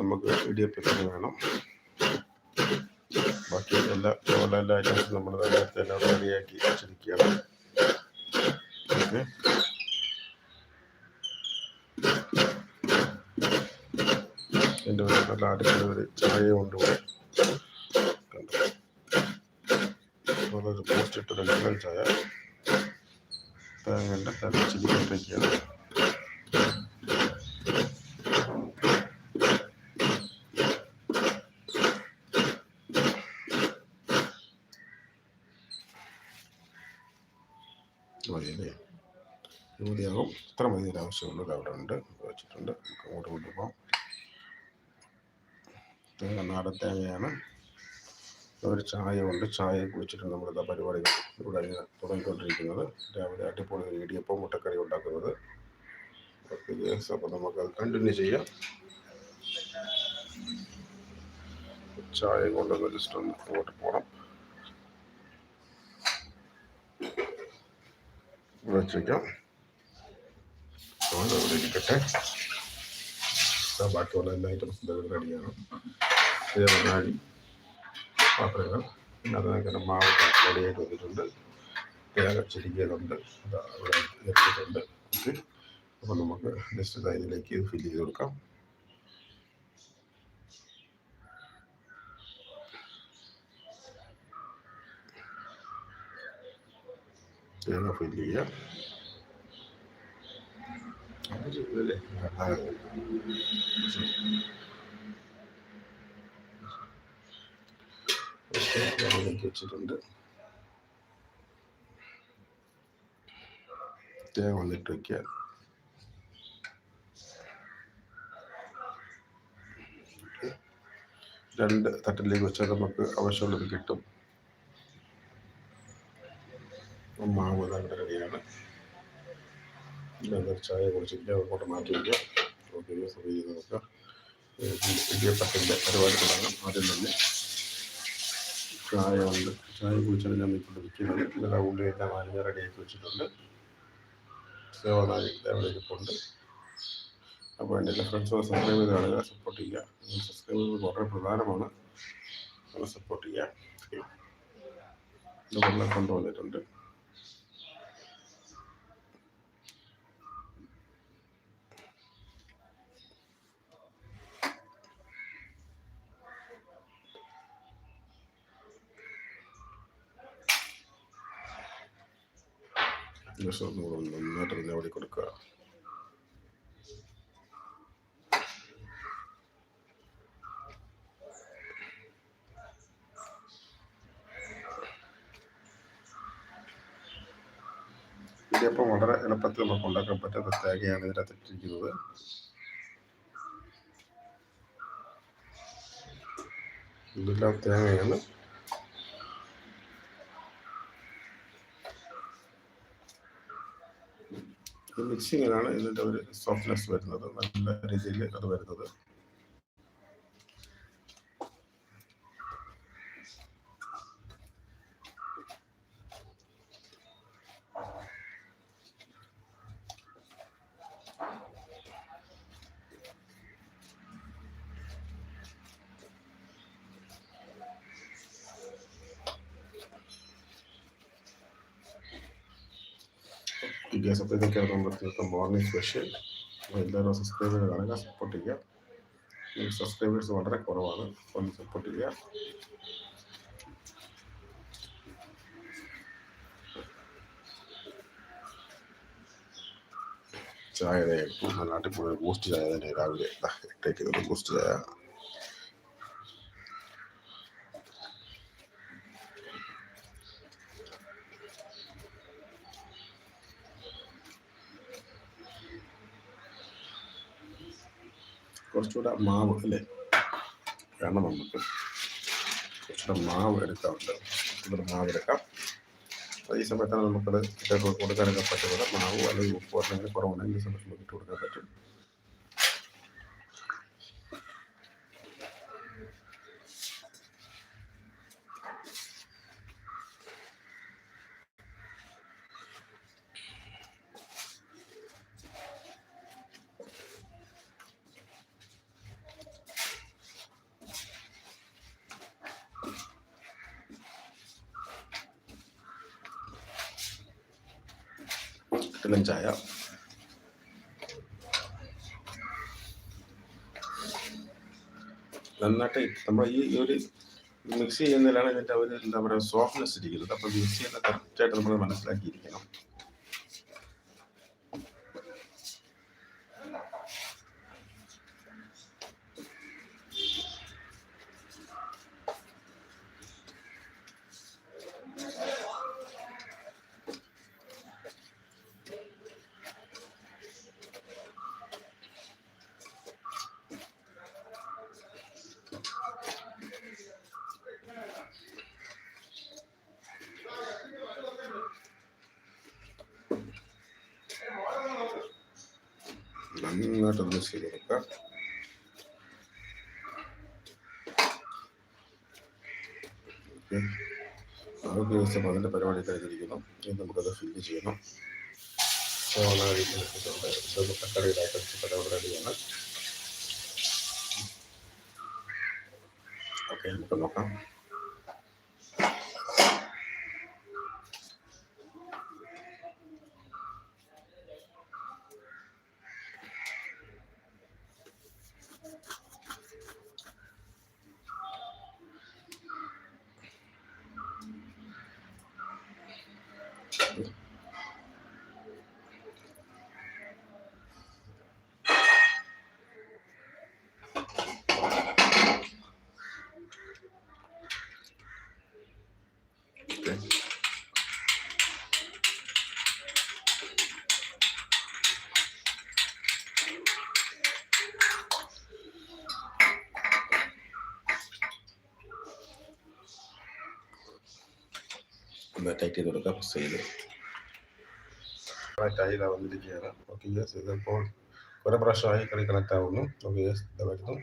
നമുക്ക് ഇടിയപ്പത്തിന് വേണം. ബാക്കി എല്ലാ ടോട്ടൽ എല്ലാ ഐറ്റംസും നമ്മൾ നേരത്തെ എല്ലാം റെഡിയാക്കി വെച്ചിരിക്കുകയാണ്. ഓക്കെ. എന്റെ ഒരു നല്ല അടുക്കള ഒരു ചായ കൊണ്ടുപോയി പോസ്റ്റ് ഇട്ടൊരു ലെമൺ ചായ. തേങ്ങന്റെ തലച്ചിരിക്കൊണ്ടിരിക്കുകയാണ് മതിയല്ലേ അല്ലേ മതിയാകും ഇത്ര മതി. ഒരു ആവശ്യമുള്ളത് അവിടെ ഉണ്ട് വെച്ചിട്ടുണ്ട്. നമുക്ക് അങ്ങോട്ട് കൊണ്ടുപോകാം തേങ്ങ നാടൻ തേങ്ങയാണ്. ഒരു ചായ ഉണ്ട്. ചായ കുടിച്ചിട്ട് നമ്മളിതാ പരിപാടികൾ ഇവിടെ തുടങ്ങിക്കൊണ്ടിരിക്കുന്നത്. രാവിലെ അടിപൊളി ഒരു ഇടിയപ്പം മുട്ടക്കറി ഉണ്ടാക്കുന്നത്. അപ്പോൾ നമുക്കത് കണ്ടിന്യൂ ചെയ്യാം. ചായ കൊണ്ടുവന്ന് ജസ്റ്റ് ഒന്ന് അങ്ങോട്ട് പോകണം ഇവിടെ വെച്ചേക്കാം. അവിടെ ഇവിടെ ഇരിക്കട്ടെ ബാക്കിയുള്ള എല്ലാ ഐറ്റംസും റെഡിയാണ് ഇതേപോലെ അരി പാത്രങ്ങൾ. പിന്നെ അതിനകത്ത് മാവ് റെഡിയായിട്ട് വന്നിട്ടുണ്ട്. തേങ്ങ അതാ അവിടെ നിർത്തിയിട്ടുണ്ട് ഓക്കെ അപ്പോൾ നമുക്ക് ജസ്റ്റ് അതിലേക്ക് ഫില്ല് ചെയ്ത് കൊടുക്കാം. അതിലേക്ക് വെച്ചിട്ടുണ്ട് തേങ്ങ വന്നിട്ട് വയ്ക്കുക രണ്ട് തട്ടിലേക്ക് വെച്ചാൽ നമുക്ക് ആവശ്യമുള്ളത് കിട്ടും മാവ് ഇതാ ഇവിടെ റെഡിയാണ്. ചായ കുടിച്ചിട്ട് അങ്ങോട്ട് മാറ്റി വയ്ക്കാം ഓക്കെ സമയം ചെയ്ത് നോക്കാം. ഇടിയപ്പത്തിന്റെ പരിപാടി തുടങ്ങാം. ആദ്യം തന്നെ ചായ ഉണ്ട്. ചായ കുടിച്ചാണ് ഞാൻ ഇപ്പോൾ വിൽക്കുന്നത് ഇന്നലെ ഉള്ളി എല്ലാം വാങ്ങി റെഡിയാക്കി വെച്ചിട്ടുണ്ട് സേവനായി അവിടെ ഇരിപ്പുണ്ട്. അപ്പോൾ എന്റെ എല്ലാ ഫ്രണ്ട്സ് സബ്സ്ക്രൈബ് ചെയ്ത് കാണുക. സപ്പോർട്ട് ചെയ്യുക. സബ്സ്ക്രൈബ് ചെയ്യുന്നത് വളരെ പ്രധാനമാണ്. സപ്പോർട്ട് ചെയ്യുക. ഇത് വെള്ളം കൊണ്ടുവന്നിട്ടുണ്ട്. ഒന്നുകൂടെ ഒന്ന് നന്നായിട്ട് പിന്നെ അവിടെ കൊടുക്കുക. ഇടിയപ്പം വളരെ എളുപ്പത്തിൽ നമുക്ക് ഉണ്ടാക്കാൻ പറ്റുന്ന തേങ്ങയാണ് ഇതിനകത്ത് ഇട്ടിരിക്കുന്നത്. ഇതെല്ലാം തേങ്ങയാണ്. ഈ മിക്സിങ്ങിലാണ് ഇതിന്റെ ഒരു സോഫ്റ്റ്നെസ് വരുന്നത് നല്ല രീതിയിൽ അത് വരുന്നത്. അപ്പോൾ ഇതൊക്കെയാണ് നമ്മുടെ ഇന്നത്തെ മോർണിംഗ് സ്പെഷ്യൽ എല്ലാവരും സബ്സ്ക്രൈബ് ചെയ്ത് കാണുക സപ്പോർട്ട് ചെയ്യുക സബ്സ്ക്രൈബേഴ്സ് വളരെ കുറവാണ് ഒന്ന് സപ്പോർട്ട് ചെയ്യുക ചായ നല്ല അടിപൊളി ബൂസ്റ്റ് ചായ തന്നെ രാവിലെ ടേക്ക് ചെയ്തത് ബൂസ്റ്റ് ചായ കുറച്ചുകൂടെ മാവ് അല്ലേ? വേണം നമുക്ക്. കുറച്ചുകൂടെ മാവ് എടുക്കാറുണ്ട്. ഇവിടെ മാവ് എടുക്കാം. ഈ സമയത്താണ് നമുക്കത് കൊടുക്കാനൊക്കെ പറ്റുന്നത്. മാവ് അല്ലെങ്കിൽ ഉപ്പ് അല്ലെങ്കിൽ കുറവുണ്ടെങ്കിൽ ഈ സമയത്ത് നമുക്ക് ഇട്ട് കൊടുക്കാൻ പറ്റും. കിട്ടുന്ന ചായ. നന്നായിട്ട് നമ്മൾ ഈ ഒരു മിക്സ് ചെയ്യുന്നതിലാണ് ഇതിന്റെ ഒരു എന്താ പറയുക സോഫ്റ്റ്നെസ് ഇരിക്കുന്നത്. അപ്പൊ മിക്സ് ചെയ്യുന്ന കറക്റ്റായിട്ട് നമ്മൾ മനസ്സിലാക്കിയിരിക്കണം. നന്നായിട്ട് മിക്സ് ചെയ്ത് കൊടുക്കുക ഓക്കെ. ആരോഗ്യ ദിവസം അതിന്റെ പരിപാടി കഴിഞ്ഞിരിക്കുന്നു. ഇനി നമുക്കത് ഫില്ല് ചെയ്യണം. സോണായിട്ട് കട്ടറിയിലായിട്ട് പരിപാടി റെഡിയാണ്. ഓക്കെ നമുക്ക് നോക്കാം. ഒന്ന് ടൈറ്റ് ചെയ്ത് കൊടുക്കുക പ്രസ് ചെയ്ത്. കണക്റ്റായി വന്നിരിക്കുകയാണ്. ഓക്കെ യെസ് ഇതിപ്പോൾ കുറേ പ്രാവശ്യമായി കളി കണക്റ്റ് ആവുന്നു. ഓക്കെ യെസ് വരുന്നു.